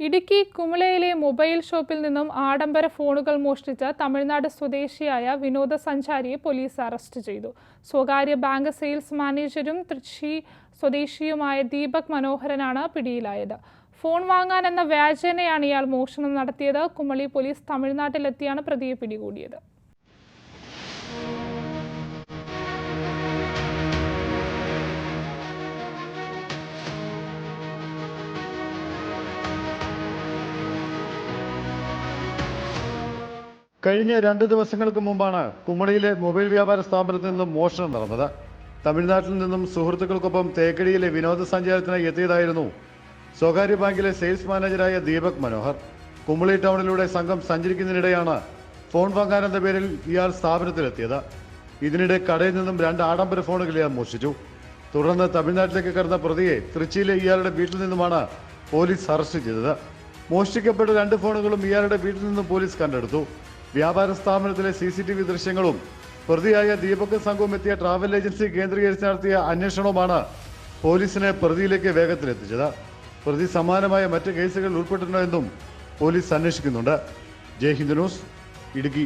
Idukki കുമളയിലെ mobile ഷോപ്പിൽ നിന്നും ആഡംബര ഫോണുകൾ മോഷ്ടിച്ച തമിഴ്നാട് സ്വദേശിയായ വിനോദസഞ്ചാരിയെ പോലീസ് അറസ്റ്റ് ചെയ്തു. സ്വകാര്യ ബാങ്ക് സെയിൽസ് മാനേജരും തൃശി സ്വദേശിയുമായ ദീപക് മനോഹരനാണ് പിടിയിലായത്. ഫോൺ വാങ്ങാൻ എന്ന വ്യാജേനയാണ് ഇയാൾ മോഷണം നടത്തിയത്. കുമളി പോലീസ് തമിഴ്നാട്ടിലെത്തിയാണ് പ്രതിയെ പിടികൂടിയത്. കഴിഞ്ഞ രണ്ട് ദിവസങ്ങൾക്ക് മുമ്പാണ് കുമളിയിലെ മൊബൈൽ വ്യാപാര സ്ഥാപനത്തിൽ നിന്നും മോഷണം നടന്നത്. തമിഴ്നാട്ടിൽ നിന്നും സുഹൃത്തുക്കൾക്കൊപ്പം തേക്കടിയിലെ വിനോദസഞ്ചാരത്തിനായി എത്തിയതായിരുന്നു സ്വകാര്യ ബാങ്കിലെ സെയിൽസ് മാനേജരായ ദീപക് മനോഹർ. കുമളി ടൗണിലൂടെ സംഘം സഞ്ചരിക്കുന്നതിനിടെയാണ് ഫോൺ വാങ്ങാനെന്ന പേരിൽ ഇയാൾ സ്ഥാപനത്തിലെത്തിയത്. ഇതിനിടെ കടയിൽ നിന്നും രണ്ട് ആഡംബര ഫോണുകൾ ഇയാൾ മോഷിച്ചു തുടർന്ന് തമിഴ്നാട്ടിലേക്ക് കടന്ന പ്രതിയെ തൃച്ചിയിലെ ഇയാളുടെ വീട്ടിൽ നിന്നുമാണ് പോലീസ് അറസ്റ്റ് ചെയ്തത്. മോഷ്ടിക്കപ്പെട്ട രണ്ട് ഫോണുകളും ഇയാളുടെ വീട്ടിൽ നിന്നും പോലീസ് കണ്ടെടുത്തു. വ്യാപാര സ്ഥാപനത്തിലെ സി സി ടി വി ദൃശ്യങ്ങളും പ്രതിയായ ദീപക് സംഘവും എത്തിയ ട്രാവൽ ഏജൻസി കേന്ദ്രീകരിച്ച് നടത്തിയ അന്വേഷണവുമാണ് പോലീസിനെ പ്രതിയിലേക്ക് വേഗത്തിലെത്തിച്ചത്. പ്രതി സമാനമായ മറ്റ് കേസുകളിൽ ഉൾപ്പെട്ടിട്ടുണ്ടോ എന്നും പോലീസ് അന്വേഷിക്കുന്നുണ്ട്. ജയ് ന്യൂസ് ഇടുക്കി.